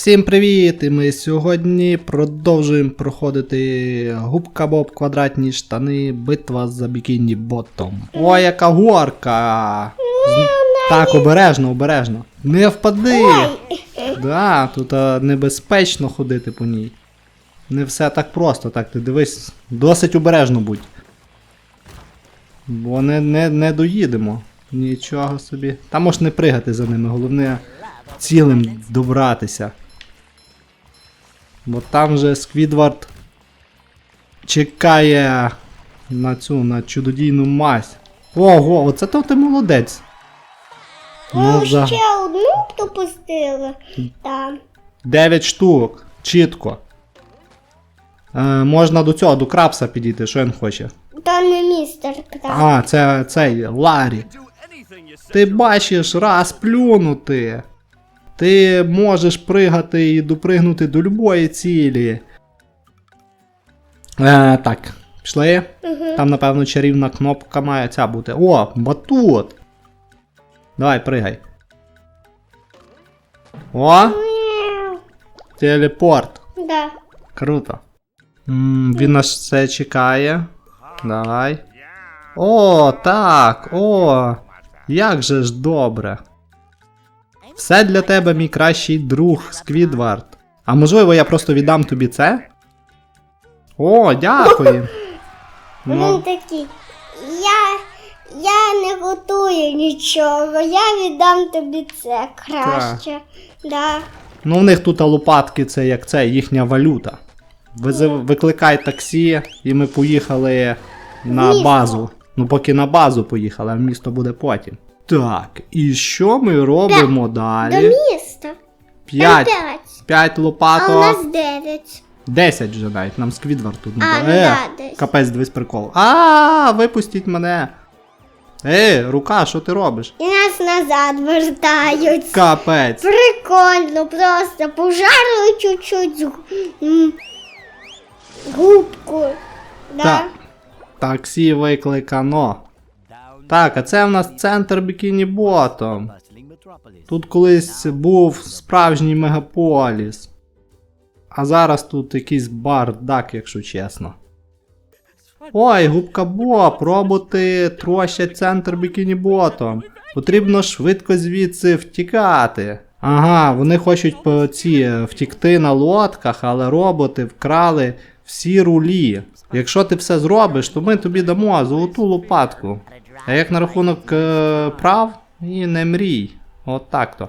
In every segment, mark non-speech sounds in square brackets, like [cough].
Всім привіт! І ми сьогодні продовжуємо проходити губка Боб квадратні штани, битва за бікіні ботом. Ой, яка горка! Так, обережно, обережно. Не впади! Да, тут а, небезпечно ходити по ній. Не все так просто, так, ти дивись, досить обережно будь. Бо не, не, не доїдемо. Нічого собі. Та можеш не пригати за ними, головне цілим добратися. Бо там же Сквідвард чекає на цю, на чудодійну мазь. Ого, оце то ти молодець. Ну, О, за ще одну пропустили. Там. 9 штук. Чітко. Е, можна до цього, до крапса підійти, що він хоче. То не містер Краб. А, це цей Ларі. Ти бачиш раз плюнути. Ти можеш пригати і допригнути до любої цілі. Е, так, пішли. Там, напевно, чарівна кнопка має ця бути. О, батут. Давай, пригай. О, телепорт. Да. Круто. м він нас все чекає. Давай. О, так, о. Як же ж добре. Все для тебе, мій кращий друг, Сквідвард. А можливо, я просто віддам тобі це? О, дякую. [laughs] Він Ну, такий. Я, я не готую нічого, я віддам тобі це краще. Да. ну в них тут лопатки, це як це, їхня валюта. Визи- Викликай таксі, і ми поїхали на Місто. базу. Ну, поки на базу поїхали, а в місто буде потім. Так, і що ми робимо До далі? міста. Там 5. п'ять. 5 А у лопаток. нас дев'ять. 10 вже навіть, нам Сквідвард тут не А, ну Е, да, капець, дивись прикол. А, випустіть мене. Е, рука, що ти робиш? І нас назад вертають. Капець. Прикольно, просто пожарили чуть-чуть м, губку. Да? Так. Таксі викликано. Так, а це в нас центр Бікіні Ботом. Тут колись був справжній мегаполіс. А зараз тут якийсь бардак, якщо чесно. Ой, губка Боб, роботи трощать центр Бікіні Ботом. Потрібно швидко звідси втікати. Ага, вони хочуть по ці втікти на лодках, але роботи вкрали всі рулі. Якщо ти все зробиш, то ми тобі дамо золоту лопатку. А як на рахунок е, прав, і не мрій. От так то.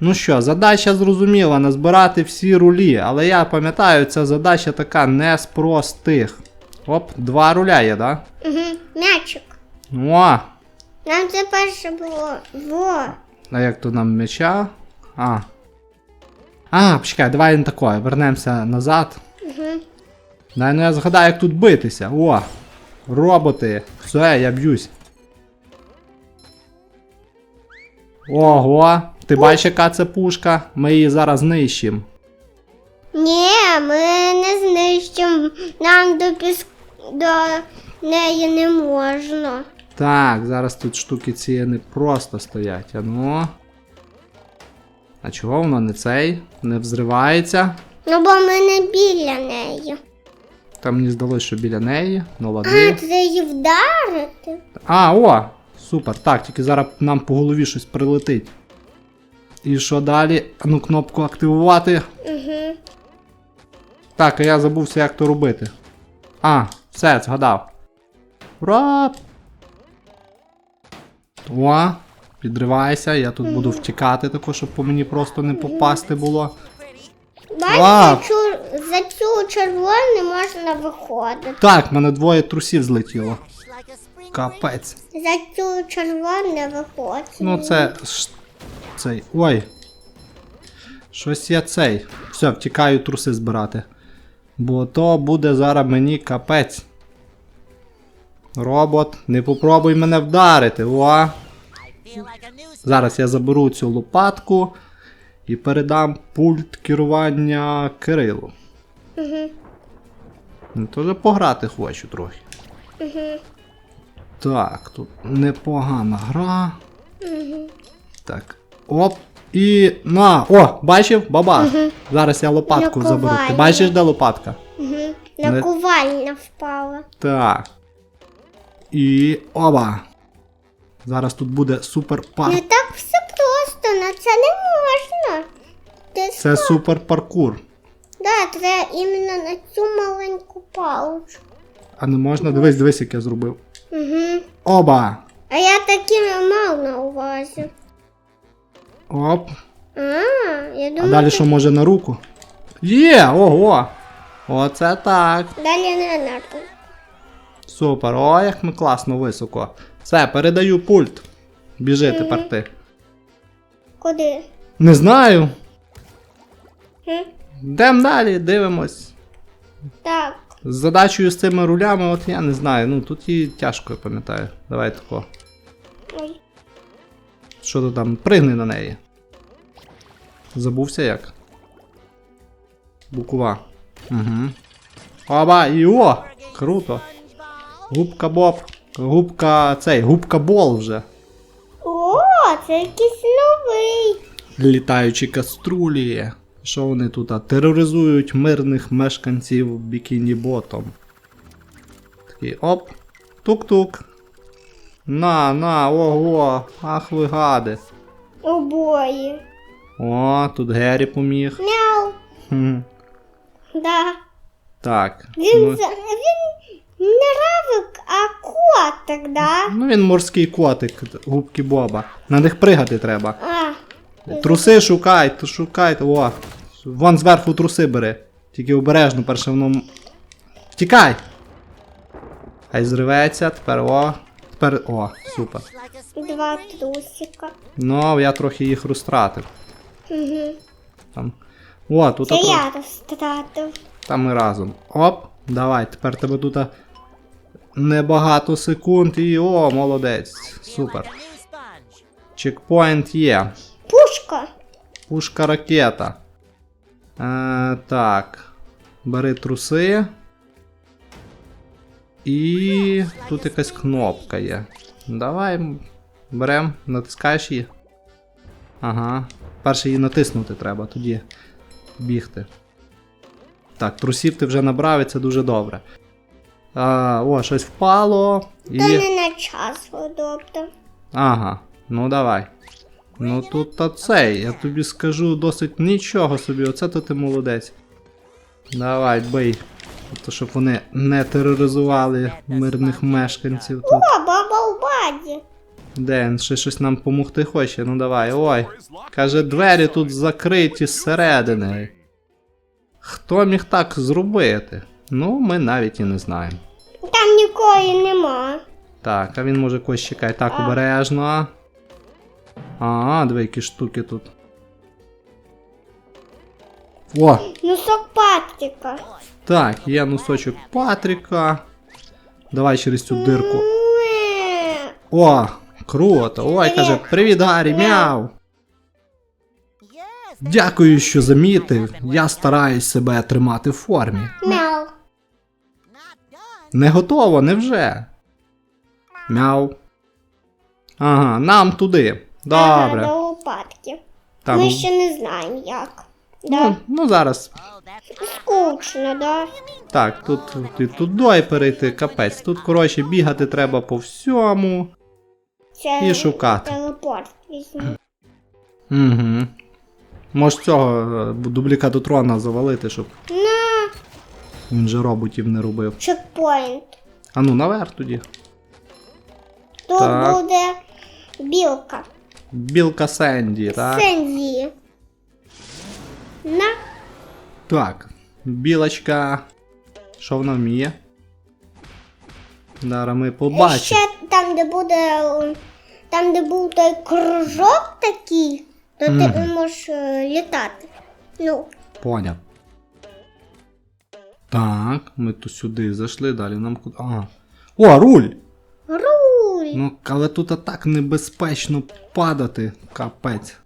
Ну що, задача зрозуміла, назбирати всі рулі, але я пам'ятаю, ця задача така не з простих. Оп, два руля є, да? Угу. М'ячик. О, Нам це перше було. Во. а як тут нам м'яча? А. А, почекай, давай не такое, вернемося назад. Угу. Дай ну я згадаю, як тут битися. О! Роботи. Все, я б'юсь. Ого! Ти бачиш, яка це пушка? Ми її зараз знищимо. Ні, ми не знищимо. Нам до піск... до неї не можна. Так, зараз тут штуки ці не просто стоять. А ну. А чого воно не цей? Не взривається? Ну, бо ми не біля неї. Там мені здалося, що біля неї. Ну А, це її вдарити? А, о! Супер. Так, тільки зараз нам по голові щось прилетить. І що далі? Ну, кнопку активувати. Угу. Так, а я забувся, як то робити. А, все, згадав. Ура! О, підривайся, я тут буду втікати також, щоб по мені просто не попасти було. Бачите, Вау. за цю червону не можна виходити. Так, мене двоє трусів злетіло. Капець. За цю червону не виходить. Ну це. ж- Цей. Ой. Щось я цей. Все, втікаю труси збирати. Бо то буде зараз мені капець. Робот, не попробуй мене вдарити. О. Зараз я заберу цю лопатку і передам пульт керування Кирилу. Угу. Ну, Теж пограти хочу трохи. Угу. Так, тут непогана гра. Угу. Так. Оп. І на, о, бачив, баба. Зараз я лопатку заберу. Ти бачиш, де лопатка? Угу. Не- Наковальня впала. Так. І оба. Зараз тут буде супер пар. Не так все на це не можна. Ти Це супер паркур. Да, треба іменно на цю маленьку паличку. А не можна? Дивись, дивись, як я зробив. Угу. Оба! А я такими мав на увазі. Оп. А, я А далі що може на руку? Є! Ого! Оце так. далі не надо. Супер. О, як ми класно високо. Все, передаю пульт. Біжи тепер ти. Куди? Не знаю. Хм? Йдемо далі, дивимось. Так. З задачею з цими рулями, от я не знаю. Ну тут її тяжко, я пам'ятаю. Давай тако. Ой. Що ти там? Пригни на неї. Забувся як? Буква. Угу. Оба, і о! Круто. Губка Боб. Губка цей, губка Бол вже. О, це якийсь новий. Літаючі каструлі. Що вони тут? а, Тероризують мирних мешканців Бікіні Ботом. Такий оп. Тук-тук. На, на, ого. Ах ви гади. Обоє. О, тут Геррі поміг. Мяу. Хм. Да. Так. Він, ну, за- він не равик, а котик, да? ну він морський котик, губки Боба. На них пригати треба. А, Труси шукай, то шукай, о. Вон зверху труси бери. Тільки обережно, перше воно. Втікай! Хай зриветься, тепер о. Тепер. О, супер. два трусика. Ну, я трохи їх розтратив. Угу. Там. О, тут Це я розтратив. Там ми разом. Оп, давай, тепер тебе тут небагато секунд і о, молодець. Супер. Чекпоінт є. Пушка. Пушка ракета. Е, так. Бери труси. І тут якась кнопка є. Давай берем, натискаєш її. Ага. Перше її натиснути треба, тоді бігти. Так, трусів ти вже набрав і це дуже добре. А, о, щось впало. І... То не на час тобто. Ага, ну давай. Ну тут та цей, я тобі скажу досить нічого собі, оце то ти молодець. Давай, бий. Тобто, щоб вони не тероризували мирних мешканців тут. О, баба у баді. Ден, ще щось нам помогти хоче, ну давай, ой. Каже, двері тут закриті зсередини. Хто міг так зробити? Ну, ми навіть і не знаємо. Там нікої нема. Так, а він може когось чекає. Так, обережно. А, диви, які штуки тут. О! Носок Патріка. Так, є носочок Патріка. Давай через цю дирку. О! Круто! Ой, каже, привіт, Гаррі, мяу! Дякую, що замітив. Я стараюсь себе тримати в формі. Мяу. Не готово, невже? Мяу. Ага, нам туди. Ага, Добре. до лопатки. Там, Ми ще не знаємо як. Да. ну, ну зараз Скучно, да? Так, тут, тут туди перейти, капець. Тут, коротше, бігати треба по всьому. Це І шукати. телепорт візьму. Угу. Може цього е, дублікатотрона завалити, щоб він же роботів не робив. чекпоінт. А ну, наверх тоді. Тут Так. буде білка. Білка Сенді, так? Сензі. На. Так. Білочка. Що вона вміє? Зараз ми побачимо. Ще там, де буде. Там, де був той кружок такий, то ти Мгм. можеш е, літати. Ну, Поняв. Так, ми тут сюди зайшли, далі нам куди. Ага. О, руль! руль. Ну, але тут так небезпечно падати, капець.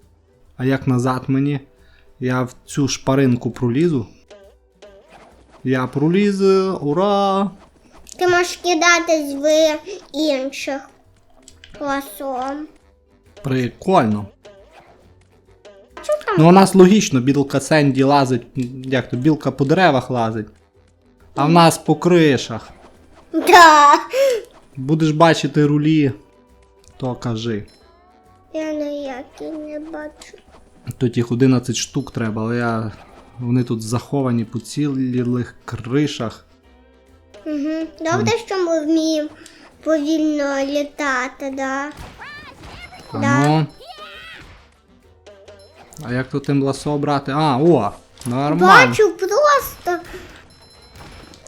А як назад мені? Я в цю шпаринку пролізу. Я проліз, ура! Ти можеш кидатись в інших ласом. Прикольно. Ну, у нас логічно, білка Сенді лазить, як то, білка по деревах лазить. А в нас по кришах. Да. Будеш бачити рулі, то кажи. Я ніякий не бачу. Тут їх 11 штук треба, але я... вони тут заховані по цілих кришах. Угу. Добре, що ми вміємо повільно літати, да. А Да. ну. А як тут тим ласо брати? А, о! Нормально. Бачу просто.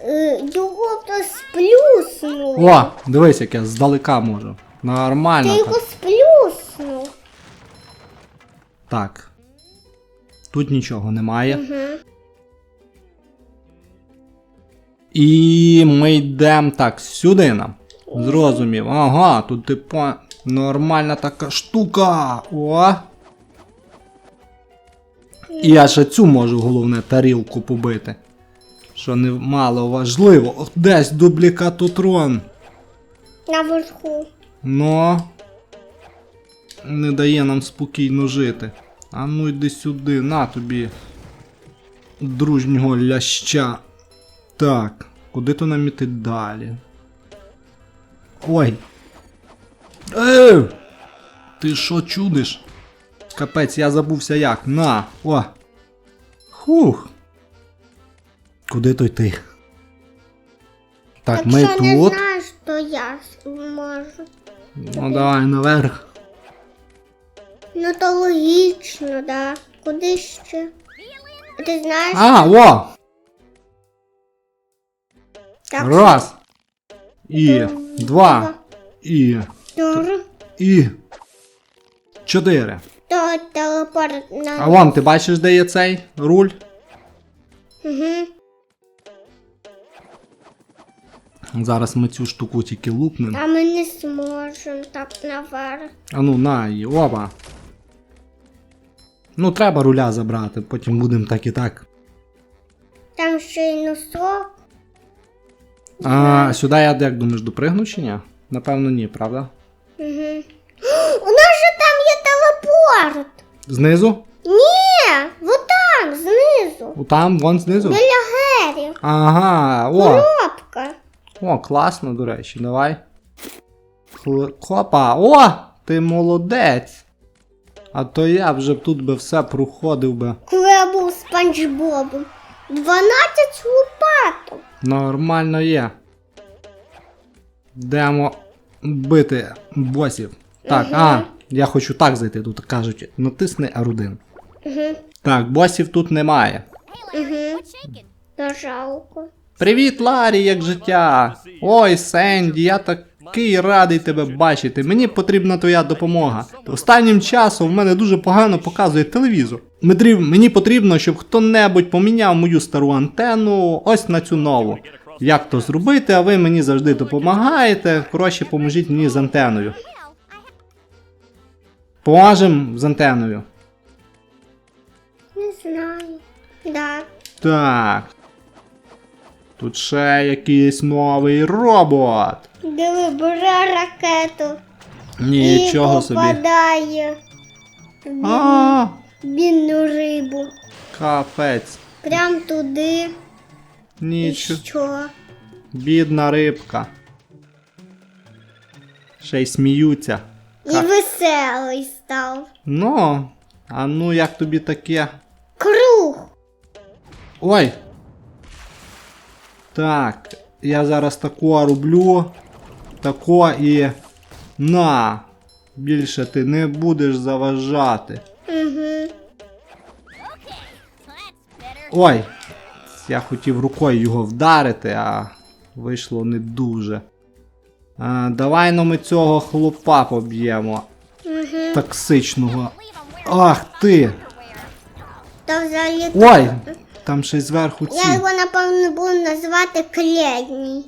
Е, Його хтось сплюснув. О, дивись, як я здалека можу. Ти Нормально його так. сплюснув. Так. Тут нічого немає. Угу. І ми йдемо так, сюди нам. Зрозумів. Ага, тут типу нормальна така штука. О. І я ще цю можу, головне, тарілку побити. Що немало важливо. Ох, Десь дублікатотрон. Наверху. Но не дає нам спокійно жити. А ну йди сюди, на тобі. Дружнього ляща. Так, куди то нам іти далі? Ой. Ей! Ти що чудиш? Капець, я забувся як. На! О! Хух! Куди то йти? Так, ми Якщо не тут. знаєш, то я можу. Ну давай наверх. Ну то логічно, да. Куди ще? Ти знаєш, А, о! так Раз. І два. І. Тур, І. Чотири. то телепорт на. А вон, ти бачиш, де є цей руль? Угу. Зараз ми цю штуку тільки лупнемо. А ми не зможемо так наверх. А ну на її, опа. Ну, треба руля забрати, потім будемо так і так. Там ще й носок. А сюди я як думаєш, допригну чи ні? Напевно, ні, правда? Угу. [gasps] У нас же там є телепорт. Знизу? Ні, вот там, знизу. Там, вон знизу. Біля Гері. Ага, о. Кнопка. О, класно, до речі, давай. Хопа, о! Ти молодець. А то я вже б тут би все проходив би. Коли я був спанч Бобом. 12 лопаток. Нормально є. Йдемо бити босів. Так, а, я хочу так зайти, тут кажуть, натисни R1. Угу. Так, босів тут немає. Угу. То жалко. Привіт, Ларі, як життя! Ой, Сенді, я такий радий тебе бачити. Мені потрібна твоя допомога. Останнім часом в мене дуже погано показує телевізор. Метрів, мені потрібно, щоб хто-небудь поміняв мою стару антенну ось на цю нову. Як то зробити, а ви мені завжди допомагаєте. Коротше, поможіть мені з антеною. Поможемо з антеною. Не знаю. Да. Так. Тут ще якийсь новий робот. Диви, бере ракету. Нічого і собі. попадає в А, бідну рибу. капець. Прям туди. І Нічого. що? Бідна рибка. Ще й сміються. І веселий став. Ну, а ну як тобі таке? Круг. Ой. Так, я зараз тако роблю. Тако і. На. Більше ти не будеш заважати. Угу. Ой! Я хотів рукою його вдарити, а вийшло не дуже. А, давай ну ми цього хлопа поб'ємо. Угу. Токсичного. Ах ти! Ой! Там ще й зверху Я його напевно буду називати клейний.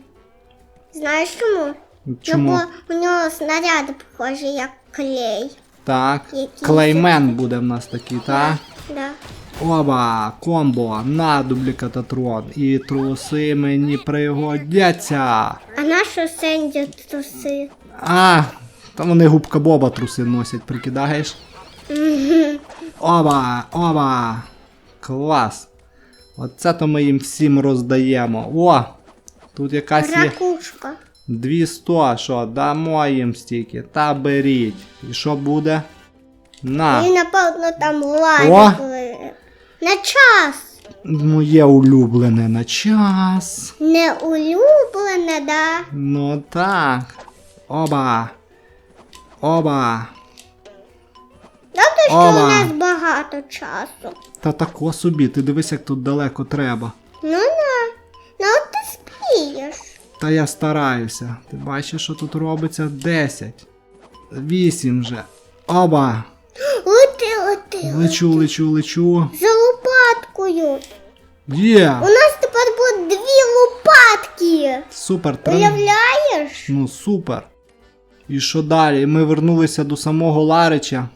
Знаєш чому? Чому? Бо у нього снаряди похожі як клей. Так. Який Клеймен буде в нас такий, так? Да. Оба, комбо, на дублікататрон. І труси мені пригодяться. А нашу Сенді труси? А, там вони губка Боба труси носять, прикидаєш? Оба! Оба! Клас! Оце то ми їм всім роздаємо. О! Тут якась є. Ракушка. 200, що, дамо їм стільки. Та беріть. І що буде? На. І напевно там лайк. На час. Моє улюблене на час. Не улюблене, да? Ну так. Оба. Оба. Добре, що Оба. у нас багато часу. Та тако собі, ти дивись, як тут далеко треба. Ну на. Ну от ти спієш. Та я стараюся. Ти бачиш, що тут робиться 10. 8 вже. Оба. Лети, лети. Лечу, лечу, лечу. За лопаткою. Є! У нас тепер буде дві лопатки. Супер, трен... Уявляєш? Ну супер. І що далі? Ми вернулися до самого Ларича.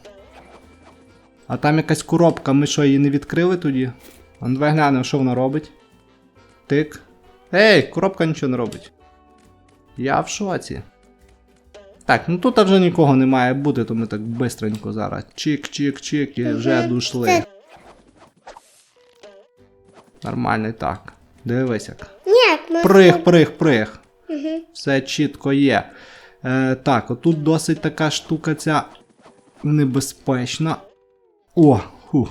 А там якась коробка, ми що, її не відкрили тоді? А ну, давай глянемо, що вона робить. Тик. Ей, коробка нічого не робить. Я в шоці. Так, ну тут вже нікого не має бути, то ми так бистренько зараз. Чик-чик-чик і вже. Це- Нормально так. Дивись як. Ні, Прих, прих, прих. Угу. Все чітко є. Е, так, отут досить така штука ця небезпечна. О, хух.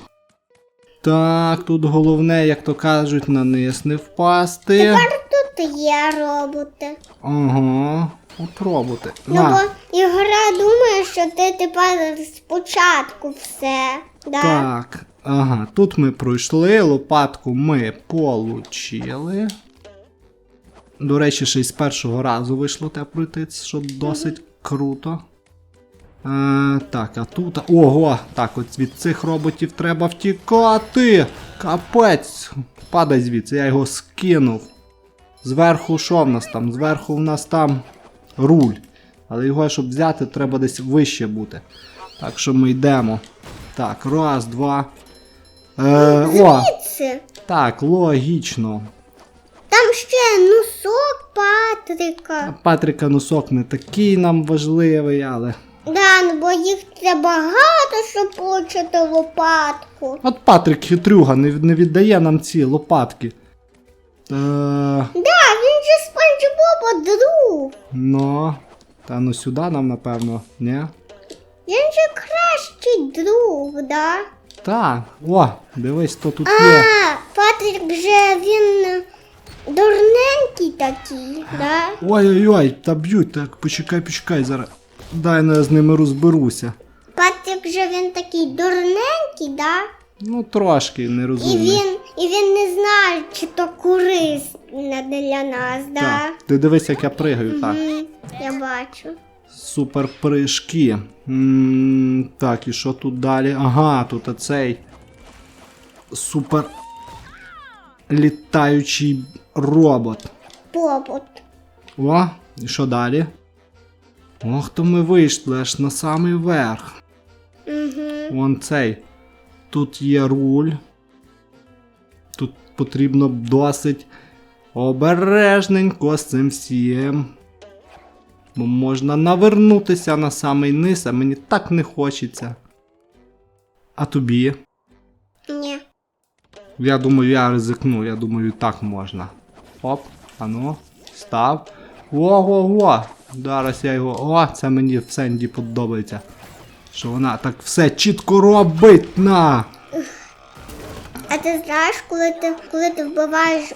Так, тут головне, як то кажуть, на низ не впасти. Тепер тут є роботи. Ага. От роботи. Ну На. бо ігра думає, що ти тепер спочатку все. Да? Так. Ага, тут ми пройшли, лопатку ми получили. До речі, ще й з першого разу вийшло те пройти, що досить круто. Е, так, а тут. Ого! Так, от від цих роботів треба втікати! Капець! Падай звідси, я його скинув. Зверху що в нас там? Зверху в нас там руль. Але його, щоб взяти, треба десь вище бути. Так що ми йдемо. Так, раз, два. Е, о, так, логічно. Там ще носок Патрика. Патрика носок не такий нам важливий, але. Да, ну бо їх треба багато, щоб получити лопатку. От Патрик хитрюга не, не віддає нам ці лопатки. Е, Да, він же Спанч Боба друг. ну. Та ну сюди нам, напевно, ні? Він же кращий друг, да? Так. О, дивись, хто тут є. А, Патрик же він дурненький такий, да? Ой-ой-ой, та б'ють, так, почекай, почекай зараз. Дай ну, я з ними розберуся. Патрик же він такий дурненький, да? Ну, трошки І нерозумний. він, і він не знає, чи то корисне для нас, да? Так. Ти дивись, як я пригаю, так. Я бачу. Супер прыжки. м так, і що тут далі? Ага, тут оцей супер літаючий робот. Попот. О, і що далі? Ох, то ми вийшли аж на самий верх. Угу. Вон цей. Тут є руль. Тут потрібно досить обережненько з цим всім. Бо можна навернутися на самий низ, а мені так не хочеться. А тобі? Ні. Я думаю, я ризикну, я думаю, так можна. Оп, ану, став. Ого-го! Зараз я його. О, це мені в Сенді подобається. Що вона так все чітко робить на. А ти знаєш, коли ти коли ти вбиваєш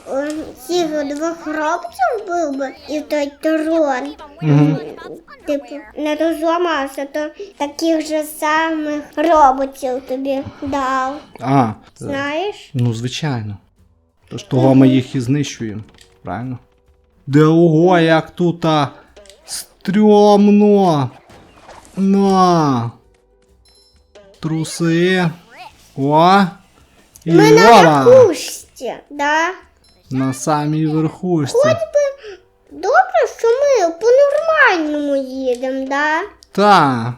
цих двох хлопців вбив би і той трон, Мгм. типу, не розламався, то таких же самих роботів тобі дав. А, Знаєш? ну звичайно. Тож того ми їх і знищуємо, правильно? Де ого, як тут а, стрьомно. На. Труси. О. І Ми на ракушці, да? На самій верхушці. Добре, що ми по-нормальному їдемо, да? Та.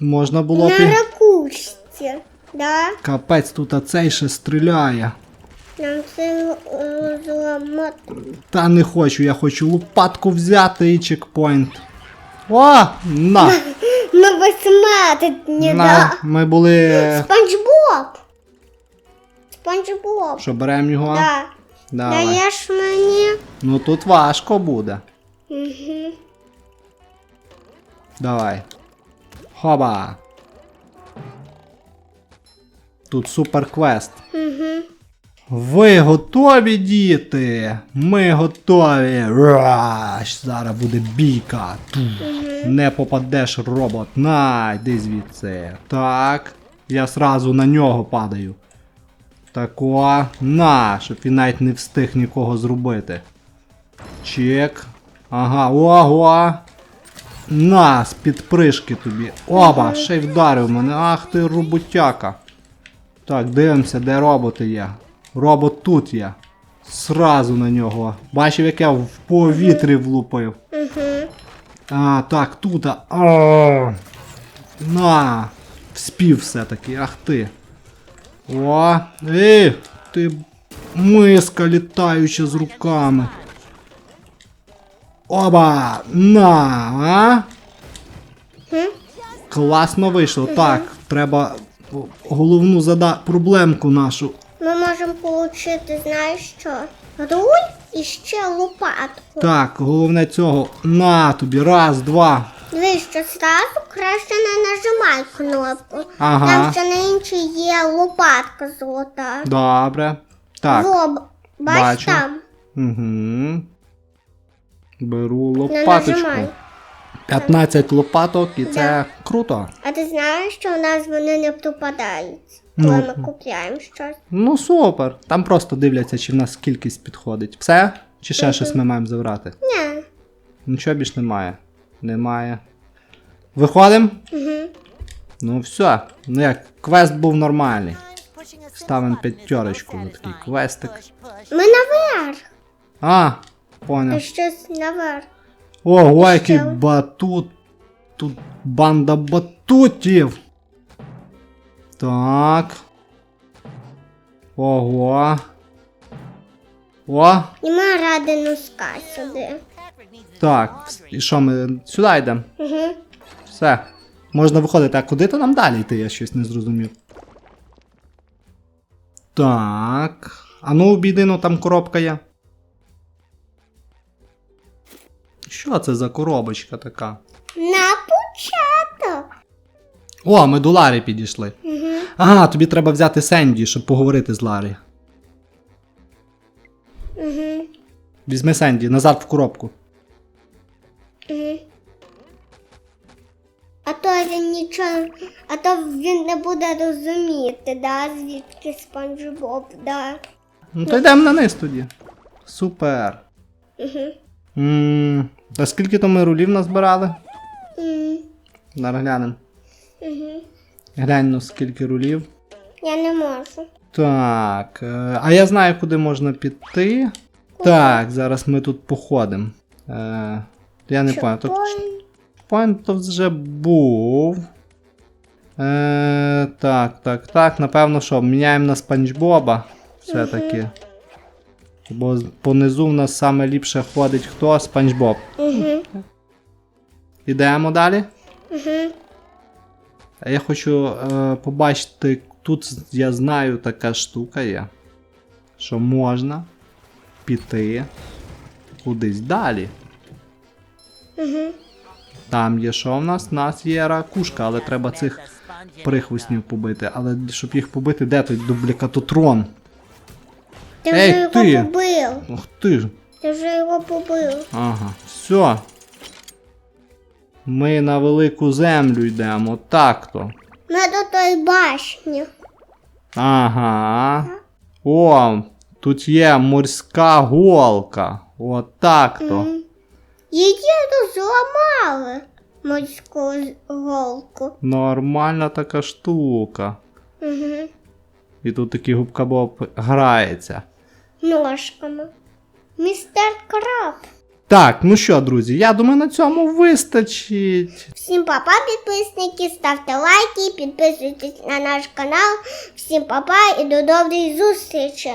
Можна було б. На і- ракушці, да? Капець, тут а цей ще стріляє. Нам це зламати. Та не хочу, я хочу лопатку взяти і чекпоінт. О! На! Ну восьмати не на. да. Ми були. Спанч Боб. Спанч Боб. Що беремо його? Да. Давай. Даєш мені. Ну тут важко буде. Угу. Давай. Хоба. Тут супер квест. Угу. Ви готові, діти? Ми готові. Раш! Зараз буде бійка. Не попадеш, робот. На, йди звідси. Так. Я сразу на нього падаю. Тако. На, щоб він навіть не встиг нікого зробити. Чек. Ага, ого. На, з підпришки тобі. Оба, ще й вдарив мене. Ах ти роботяка. Так, дивимося, де роботи є. Робот тут є. Сразу на нього. Бачив, як я в повітрі влупив. Угу. А, так, тут. А, на. Вспів все-таки, ах ти. О, ей, ти миска літаюча з руками. Оба! На! А? Класно вийшло. Так, треба головну зада... проблемку нашу. Ми можемо отримати, знаєш що? Руль і ще лопатку. Так, головне цього. На тобі. Раз, два. Дивись, що зразу краще не нажимай кнопку. Ага. Там ще на іншій є лопатка золота. Добре. Так. Лоб. Бач бачу. там. Угу. Беру Не лопаточку. нажимай. 15 лопаток і це Да. круто. А ти знаєш, що у нас вони не пропадають, коли Ну. ми купляємо щось. Ну супер. Там просто дивляться, чи в нас кількість підходить. Все? Чи ще щось ми маємо забрати? Ні. Нічого більш немає. Немає. Виходимо? Угу. Ну все. Ну як, квест був нормальний. Ставимо п'ятерочку за такий квестик. Ми наверх. А, поняв. щось наверх. Ого, який батут. Тут банда батутів. Так. Ого. О, ми ради носка сюди. так. І що ми сюди йдемо? Угу. Все. Можна виходити. А куди то нам далі йти? Я щось не зрозумів. Так. А ну обійди, ну там коробка є. Що це за коробочка така? На початок. О, ми до Ларі підійшли. Угу. Ага, тобі треба взяти Сенді, щоб поговорити з Ларі. Угу. Візьми Сенді, назад в коробку. Угу. А то він нічого, а то він не буде розуміти, да, звідки спанч Боб, да. Ну то йдемо на низ тоді. Супер. Угу. А скільки то ми рулів назбирали? Зараз глянемо. Угу. Глянь, ну скільки рулів. Я не можу. Так. е, А я знаю, куди можна піти. Так, зараз ми тут походимо. Е, я не пам'ятаю. Чекай. Point то вже був. Е, так, так, так. Напевно, що, міняємо на Спанч Боба. Все-таки. Бо понизу в нас саме ліпше ходить хто? Спанч Боб. Угу. Ідемо далі. Угу. А я хочу е, побачити, тут я знаю така штука є, що можна піти кудись далі. Угу. Там є що в нас? У нас є ракушка, але треба цих прихвостнів побити. Але щоб їх побити, де той дублікатотрон? Ти Ей, вже його ти! побив. Ух ти ж. Ти вже його побив. Ага, все. Ми на велику землю йдемо, так-то. Ми до тої башні. Ага. О, тут є морська голка. Отак-то. М. Її тут зламали. Морську з- голку. Нормальна така штука. Угу. І тут такий губка Боб грається. Ножками. Містер Краб. Так, ну що, друзі, я думаю, на цьому вистачить. Всім папа, підписники, ставте лайки, підписуйтесь на наш канал. Всім папа і до доброї зустрічі!